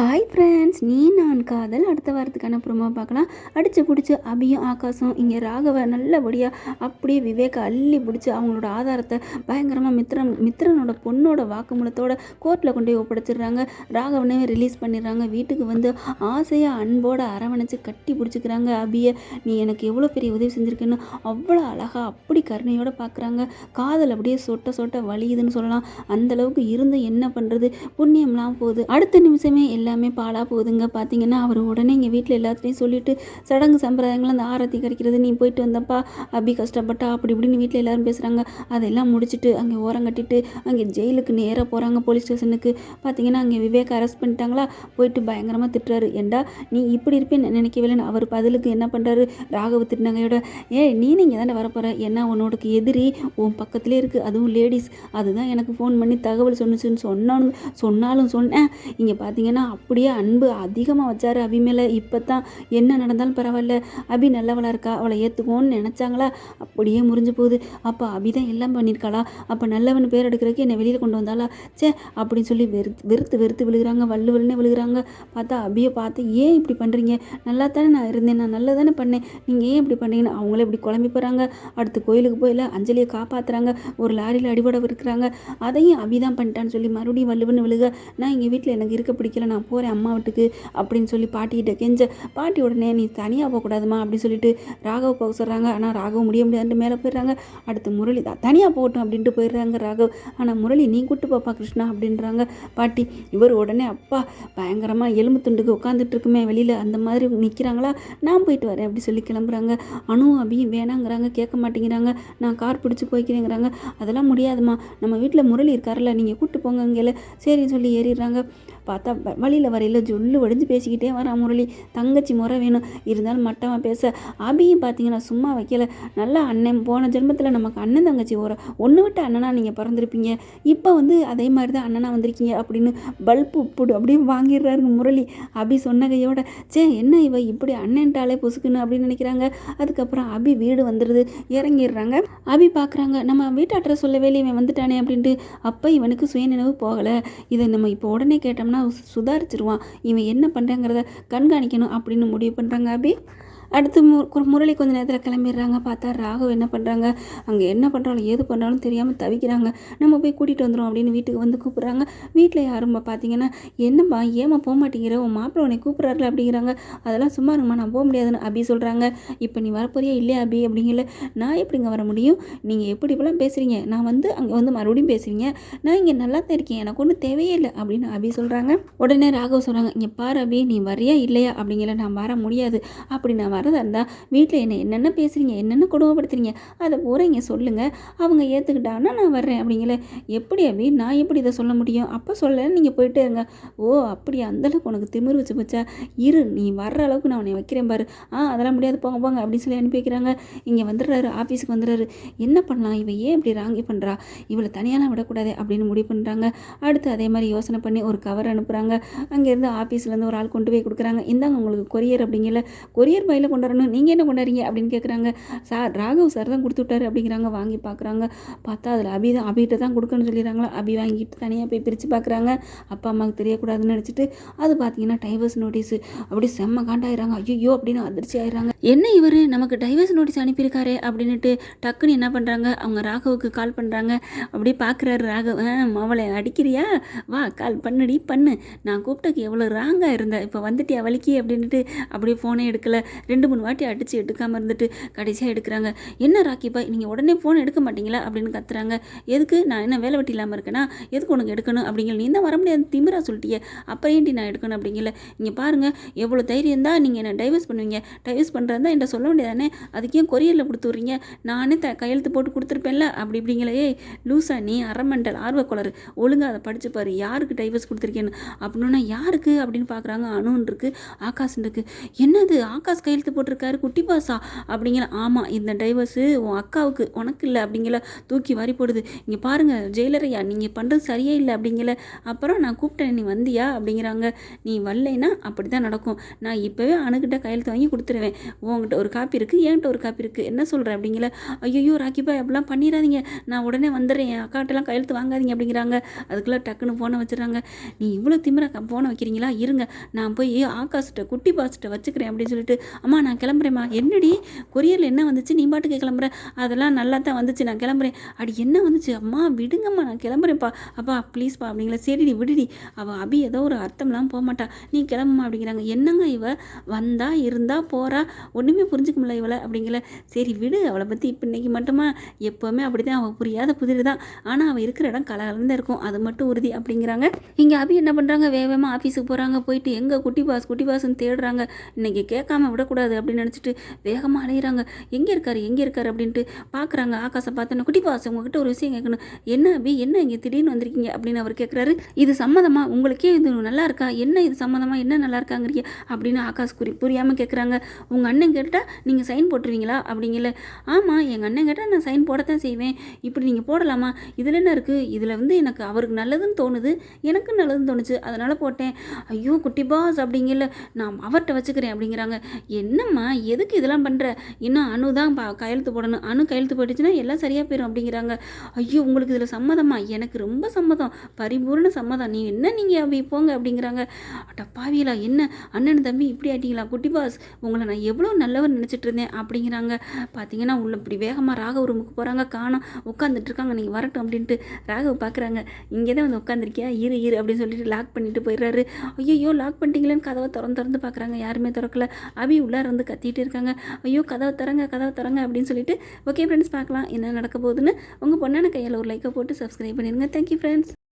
Hi friends நீ நான் காதல். அடுத்த வாரத்துக்கான ப்ரோமோ பார்க்கலாம். அடித்து பிடிச்சி அபியும் ஆகாசம் இங்கே ராகவ நல்லபடியாக அப்படியே விவேக அள்ளி பிடிச்சி அவங்களோட ஆதாரத்தை பயங்கரமாக மித்ரன் மித்ரனோட பொண்ணோட வாக்குமூலத்தோட கோர்ட்டில் கொண்டு போய் ஒப்படைச்சிடுறாங்க. ராகவனே ரிலீஸ் பண்ணிடுறாங்க. வீட்டுக்கு வந்து ஆசையாக அன்போடு அரவணைச்சு கட்டி பிடிச்சிக்கிறாங்க அபியை. நீ எனக்கு எவ்வளோ பெரிய உதவி செஞ்சுருக்கேன்னு அவ்வளோ அழகாக அப்படி கருணையோடு பார்க்குறாங்க. காதல் அப்படியே சொட்ட சொட்ட வலியுதுன்னு சொல்லலாம். அந்தளவுக்கு இருந்து என்ன பண்ணுறது புண்ணியம்லாம் போகுது. அடுத்த நிமிஷமே எல்லாமே பாலாக போகுதுங்க. பார்த்தீங்கன்னா அவர் உடனே எங்கள் வீட்டில் எல்லாத்தையும் சொல்லிட்டு சடங்கு சம்பிரதாயங்கள் அந்த ஆரத்தி கறிக்கிறது நீ போயிட்டு வந்தப்பா அப்படி கஷ்டப்பட்டா அப்படி இப்படின்னு வீட்டில் எல்லாரும் பேசுகிறாங்க அதெல்லாம் முடிச்சுட்டு அங்கே ஓரம் கட்டிட்டு அங்கே ஜெயிலுக்கு நேராக போகிறாங்க போலீஸ் ஸ்டேஷனுக்கு. பார்த்தீங்கன்னா அங்கே விவேக் அரெஸ்ட் பண்ணிட்டாங்களா? போயிட்டு பயங்கரமாக திட்டுறாரு. ஏண்டா நீ இப்படி இருப்பேன்னு நினைக்கவில்லைன்னு? அவர் பதிலுக்கு என்ன பண்ணுறாரு ராகவ திருநங்கையோட ஏ நீ நீங்கள் தானே வரப்போகிற ஏன்னா உன்னோடக்கு எதிரி உன் பக்கத்துலேயே இருக்குது அதுவும் லேடிஸ் அதுதான் எனக்கு ஃபோன் பண்ணி தகவல் சொன்னுச்சுன்னு சொன்னாலும் சொன்னாலும் சொன்னேன். இங்கே பார்த்தீங்கன்னா அப்படியே அன்பு அதிகமாக வச்சார் அபி மேலே. இப்போ தான் என்ன நடந்தாலும் பரவாயில்ல. அபி நல்லவளாக இருக்கா? அவளை ஏற்றுக்குவோன்னு நினச்சாங்களா? அப்படியே முறிஞ்சு போகுது. அப்போ அபி தான் எல்லாம் பண்ணியிருக்காளா அப்போ நல்லவன் பேர் எடுக்கிறதுக்கு என்னை வெளியில் கொண்டு வந்தாளா? சே அப்படின்னு சொல்லி வெறுத்து வெறுத்து வெறுத்து விழுகிறாங்க. வல்லு வல்லுனே விழுகிறாங்க. பார்த்தா அபியை பார்த்து ஏன் இப்படி பண்ணுறீங்க நல்லா தானே நான் இருந்தேன். நான் நல்லா தானே பண்ணேன். நீங்கள் ஏன் இப்படி பண்ணீங்கன்னு அவங்களே இப்படி குழம்பி போகிறாங்க அடுத்து கோயிலுக்கு போயில அஞ்சலியை காப்பாற்றுறாங்க ஒரு லாரியில் அடிபட இருக்கிறாங்க அதையும் அபி தான் பண்ணிட்டான்னு சொல்லி மறுபடியும் வல்லுவன்னு விழுக. நான் எங்கள் வீட்டில் எனக்கு இருக்க பிடிக்கல. நான் நான் போகிறேன் அம்மா வீட்டுக்கு அப்படின்னு சொல்லி பாட்டிகிட்ட கெஞ்ச பாட்டி உடனே நீ தனியாக போகக்கூடாதுமா அப்படின்னு சொல்லிட்டு ராகவ் போக சொல்கிறாங்க ஆனால் ராகவ் முடிய முடியாதுன்ட்டு மேலே போயிடுறாங்க. அடுத்து முரளி தான் தனியாக போகட்டும் அப்படின்ட்டு போயிடுறாங்க ராகவ். ஆனால் முரளி நீ கூட்டு பாப்பா கிருஷ்ணா அப்படின்றாங்க பாட்டி. இவர் உடனே அப்பா பயங்கரமாக எலும்பு துண்டுக்கு உட்காந்துட்டு இருக்குமே வெளியில் அந்த மாதிரி நிற்கிறாங்களா நான் போயிட்டு வரேன் அப்படி சொல்லி கிளம்புறாங்க. அணு அபியும் வேணாங்கிறாங்க கேட்க மாட்டேங்கிறாங்க. நான் கார் பிடிச்சி போய்க்கிறேங்கிறாங்க. அதெல்லாம் முடியாதுமா நம்ம வீட்டில் முரளி இருக்கார்ல நீங்கள் கூப்பிட்டு போங்க இங்கே சரின்னு சொல்லி ஏறிடுறாங்க. பார்த்தா வழியில் வரையில் ஜொல்லு வடிஞ்சு பேசிக்கிட்டே வரான் முரளி. தங்கச்சி முறை வேணும். இருந்தாலும் மட்டமாக பேச. அபியும் பார்த்தீங்கன்னா சும்மா வைக்கல. நல்லா அண்ணன் போன ஜென்மத்தில் நமக்கு அண்ணன் தங்கச்சி ஒரு ஒன்று விட்டு அண்ணனா நீங்கள் பிறந்திருப்பீங்க. இப்போ வந்து அதே மாதிரி தான் அண்ணனா வந்திருக்கீங்க அப்படின்னு பல்பு புடு அப்படியே வாங்கிடுறாருங்க முரளி. அபி சொன்ன கையோட சே என்ன இவ? இப்படி அண்ணன்ட்டாலே பொசுக்குன்னு அப்படின்னு நினைக்கிறாங்க. அதுக்கப்புறம் அபி வீடு வந்துடுது இறங்கிடுறாங்க. அபி பார்க்குறாங்க நம்ம வீட்டு அட்ரஸ் சொல்லவே இவன் வந்துட்டானே அப்படின்ட்டு. அப்போ இவனுக்கு சுயநினைவு போகலை. இதை நம்ம இப்போ உடனே கேட்டோம்னா சுதாரிச்சிருவான். இவன் என்ன பண்ணுறாங்கிறத கண்காணிக்கணும் அப்படின்னு முடிவு பண்ணுறாங்க அபி. அடுத்து மு முரளி கொஞ்ச நேரத்தில் கிளம்பிடுறாங்க. பார்த்தா ராகவ் என்ன பண்ணுறாங்க அங்கே என்ன பண்ணுறாலும் ஏது பண்ணுறாலும் தெரியாமல் தவிக்கிறாங்க. நம்ம போய் கூட்டிகிட்டு வந்துடும் அப்படின்னு வீட்டுக்கு வந்து கூப்பிட்றாங்க. வீட்டில் யாரும் பார்த்தீங்கன்னா என்னம்மா ஏமா போக மாட்டேங்கிற? உன் மாப்பிள்ளை உன்னை கூப்பிட்றாருல அப்படிங்கிறாங்க. அதெல்லாம் சும்மா இருங்கம்மா நான் போக முடியாதுன்னு அபி சொல்கிறாங்க இப்போ நீ வரப்போறியா இல்லையா அபி? அப்படிங்கல. நான் எப்படிங்க வர முடியும்? நீங்கள் எப்படி இப்படிலாம் பேசுகிறீங்க நான் வந்து அங்கே வந்து மறுபடியும் பேசுவீங்க நான் இங்கே நல்லா தான் இருக்கேன். எனக்கு ஒன்றும் தேவையே இல்லை அப்படின்னு அபி சொல்கிறாங்க உடனே ராகவ் சொல்கிறாங்க இங்கே பாரு அபி நீ வரியா இல்லையா? அப்படிங்கிற நான் வர முடியாது. அப்படி நான் வரதா இருந்தால் வீட்டில் என்ன என்னென்ன பேசுகிறீங்க என்னென்ன கொடுமைப்படுத்துறீங்க? அதை பூரா இங்கே சொல்லுங்கள் அவங்க ஏற்றுக்கிட்டாங்கன்னா நான் வர்றேன் அப்படிங்கல. எப்படி அபி? நான் எப்படி இதை சொல்ல முடியும்? அப்போ சொல்ல நீங்கள் போயிட்டே இருங்க. ஓ அப்படியா? அந்தளவுக்கு உனக்கு திமிரு வச்சு போச்சா? இரு நீ வர்ற அளவுக்கு நான் உன்னை வைக்கிறேன் பாரு. ஆ அதெல்லாம் முடியாது. போங்க போங்க அப்படின்னு சொல்லி அனுப்பி வைக்கிறாங்க. இங்கே வந்துடுறாரு ஆஃபீஸுக்கு வந்துடுறாரு. என்ன பண்ணலாம்? இவ ஏன் இப்படி ராங்கி பண்ணுறா இவளை தனியாலாம் விடக்கூடாது அப்படின்னு முடிவு பண்ணுறாங்க அடுத்து அதே மாதிரி யோசனை பண்ணி ஒரு கவர் அனுப்புகிறாங்க அங்கேருந்து ஆஃபீஸ்லேருந்து ஒரு ஆள் கொண்டு போய் கொடுக்குறாங்க. இந்தாங்க உங்களுக்கு கொரியர் அப்படிங்கல. கொரியர் பையில் கொண்டு நீங்கள் என்ன கொண்டாடுறீங்க அப்படின்னு கேட்குறாங்க சார் ராகவ் சார் தான் கொடுத்து விட்டாரு அப்படிங்கிறாங்க. வாங்கி பார்க்குறாங்க பார்த்தா அதில் அபி தான் அபிகிட்ட தான் கொடுக்கணும்னு சொல்லிடுறாங்களா. அபி வாங்கிட்டு தனியாக போய் பிரித்து பார்க்குறாங்க அப்பா அம்மாவுக்கு தெரியக்கூடாதுன்னு நினச்சிட்டு அது பார்த்தீங்கன்னா டைவர்ஸ் நோட்டீஸு. அப்படி செம்ம காண்டாயிடுறாங்க. ஐயோ அப்படின்னு அதிர்ச்சி ஆயிடுறாங்க. என்ன இவர்? நமக்கு டைவர்ஸ் நோட்டீஸ் அனுப்பியிருக்காரே அப்படின்னுட்டு டக்குன்னு என்ன பண்ணுறாங்க அவங்க ராகவுக்கு கால் பண்ணுறாங்க அப்படியே பார்க்குறாரு ராகவ். "ஆ, அவளை அடிக்கிறியா? வா கால் பண்ணுடி பண்ணு. நான் கூப்பிட்டக்கு எவ்வளோ ராங்காக இருந்தேன் இப்போ வந்துட்டியா வலிக்கி அப்படின்ட்டு அப்படியே ஃபோனே எடுக்கலை. ரெண்டு மூணு வாட்டி அடித்து எடுக்காமல் இருந்துட்டு கடைசியாக எடுக்கிறாங்க. என்ன ராக்கிப்பா நீங்கள் உடனே ஃபோன் எடுக்க மாட்டீங்களா? அப்படின்னு கத்துறாங்க. எதுக்கு? நான் என்ன வேலை வெட்டி இல்லாமல் இருக்கேனா? எதுக்கு உனக்கு எடுக்கணும்? அப்படிங்கிற நீ தான் வர முடியாது. திமிரா சொல்லிட்டியே. அப்புறம் ஏன்டி நான் எடுக்கணும்? அப்படிங்கல. இங்கே பாருங்கள் எவ்வளோ தைரியம் தான் நீங்கள் என்ன டைவர்ஸ் பண்ணுவீங்க? டைவர்ஸ் பண்ணுற பண்ணுறதா என்கிட்ட சொல்ல வேண்டியதானே? அதுக்கு ஏன் கொரியரில் கொடுத்து விட்றீங்க நானே த கையெழுத்து போட்டு கொடுத்துருப்பேன்ல. அப்படி இப்படிங்களே. லூசா நீ அரமண்டல் ஆர்வக்கொளர் ஒழுங்கா அதை படித்து பாரு. யாருக்கு டைவர்ஸ் கொடுத்துருக்கேன்னு? அப்படின்னா யாருக்கு? அப்படின்னு பார்க்குறாங்க அணுன்னு இருக்குது ஆகாஷ்னு இருக்குது என்னது? ஆகாஷ் கையெழுத்து போட்டிருக்காரு குட்டி பாசா? அப்படிங்கிற ஆமாம் இந்த டைவர்ஸு உன் அக்காவுக்கு உனக்கு இல்லை அப்படிங்கிற தூக்கி வாரி போடுது. இங்கே பாருங்க ஜெயிலரையா நீங்கள் பண்ணுறது சரியே இல்லை அப்படிங்கிற. அப்புறம் நான் கூப்பிட்டேன் நீ வந்தியா? அப்படிங்கிறாங்க. நீ வரலைன்னா அப்படி தான் நடக்கும். நான் இப்போவே அணுகிட்ட கையெழுத்து வாங்கி கொடுத்துருவேன். உங்ககிட்ட ஒரு காப்பி இருக்குது என்கிட்ட ஒரு காப்பி இருக்குது என்ன சொல்கிற அப்படிங்கிற ஐயோ ராக்கிப்பா அப்படிலாம் பண்ணிடாதீங்க நான் உடனே வந்துடுறேன் என் அக்காட்டெல்லாம் கையெழுத்து வாங்காதீங்க அப்படிங்கிறாங்க. அதுக்குள்ளே டக்குன்னு ஃபோனை வச்சுறாங்க நீ இவ்வளோ திமிர ஃபோனை வைக்கிறீங்களா? இருங்க. நான் போய் ஆகாஷ்கிட்ட குட்டி பாஸ்கிட்ட வச்சுக்கிறேன் அப்படின்னு சொல்லிட்டு அம்மா நான் கிளம்புறேம்மா. என்னடி? கொரியரில் என்ன வந்துச்சு? நீ பாட்டுக்கு கிளம்புற. அதெல்லாம் நல்லா தான் வந்துச்சு. நான் கிளம்புறேன். அப்படி என்ன வந்துச்சு? அம்மா விடுங்கம்மா நான் கிளம்புறேன்ப்பா. அப்பா ப்ளீஸ்ப்பா அப்படிங்களா சரி நீ விடுடி. அவள் அபி ஏதோ ஒரு அர்த்தம்லாம் போக மாட்டா நீ கிளம்புமா அப்படிங்கிறாங்க. என்னங்க இவ? வந்தா இருந்தா போறா. ஒன்றுமே புரிஞ்சுக்க முடியல இவளை அப்படிங்கல. சரி விடு அவளை பற்றி இப்போ இன்றைக்கி மட்டுமா? எப்போவுமே அப்படி தான் அவள் புரியாத புதிர் தான். ஆனால் அவள் இருக்கிற இடம் கலகலந்து இருக்கும். அது மட்டும் உறுதி அப்படிங்கிறாங்க. இங்கே அபி என்ன பண்ணுறாங்க வேகமாக ஆஃபீஸுக்கு போகிறாங்க போயிட்டு எங்கே குட்டி பாஸ் குட்டி பாஸ்ன்னு தேடுறாங்க. இன்றைக்கி கேட்காம விடக்கூடாது அப்படின்னு நினச்சிட்டு வேகமாக அலையிறாங்க. எங்கே இருக்கார்? எங்கே இருக்கார்? அப்படின்ட்டு பார்க்குறாங்க ஆகாசை பார்த்தோன்னே குட்டி பாஸ் உங்ககிட்ட ஒரு விஷயம் கேட்கணும். என்ன அபி? என்ன இங்கே திடீர்னு வந்திருக்கீங்க? அப்படின்னு அவர் கேட்குறாரு இது சம்மந்தமாக உங்களுக்கே இது நல்லா இருக்கா? என்ன இது சம்மந்தமாக என்ன நல்லா இருக்காங்கிறீங்க அப்படின்னு ஆகாஷ் குறி புரியாமல் கேட்குறாங்க உங்கள் அண்ணன் அண்ணன் கேட்டால் நீங்கள் சைன் போட்டுருவீங்களா? அப்படிங்கல. ஆமாம் எங்கள் அண்ணன் கேட்டால் நான் சைன் போடத்தான் செய்வேன். இப்படி நீங்கள் போடலாமா? இதில் என்ன இருக்குது இதில் வந்து எனக்கு அவருக்கு நல்லதுன்னு தோணுது எனக்கு நல்லதுன்னு தோணுச்சு அதனால் போட்டேன். ஐயோ குட்டி பாஸ் அப்படிங்கல. நான் அவர்கிட்ட வச்சுக்கிறேன் அப்படிங்கிறாங்க. என்னம்மா எதுக்கு இதெல்லாம் பண்ணுற இன்னும் அணு தான் பா கையெழுத்து போடணும். அணு கையெழுத்து போயிடுச்சுன்னா எல்லாம் சரியாக போயிடும் அப்படிங்கிறாங்க. ஐயோ உங்களுக்கு இதில் சம்மதமா? எனக்கு ரொம்ப சம்மதம். பரிபூர்ண சம்மதம். நீ என்ன நீங்கள் அப்படி போங்க? அப்படிங்கிறாங்க. அட என்ன? அண்ணன் தம்பி இப்படி ஆட்டிங்களா குட்டி பாஸ் உங்களை நான் எவ்வளோ நல்லவர் நினச்சிட்டு இருந்தேன் அப்படிங்கிறாங்க. பார்த்தீங்கன்னா உள்ள இப்படி வேகமாக ராகவ் ரூமுக்கு போகிறாங்க காணோம் உட்காந்துட்டு இருக்காங்க. நீங்கள் வரட்டும் அப்படின்ட்டு ராகவ் பார்க்குறாங்க இங்கே தான் வந்து உட்காந்துருக்கியா இரு இரு அப்படின்னு சொல்லிட்டு லாக் பண்ணிட்டு போயிடுறாரு. ஐயோ லாக் பண்ணிட்டீங்களேன்னு கதவை திறந்து திறந்து பார்க்குறாங்க யாருமே திறக்கல. அபி உள்ளார வந்து கத்திட்டு இருக்காங்க. ஐயோ கதவை திறங்க கதவை திறங்க அப்படின்னு சொல்லிட்டு ஓகே ஃப்ரெண்ட்ஸ் பார்க்கலாம் என்ன நடக்க போகுதுன்னு உங்கள் பொண்ணான கையில் ஒரு லைக்கை போட்டு சப்ஸ்கிரைப் பண்ணிடுங்க. Thank you friends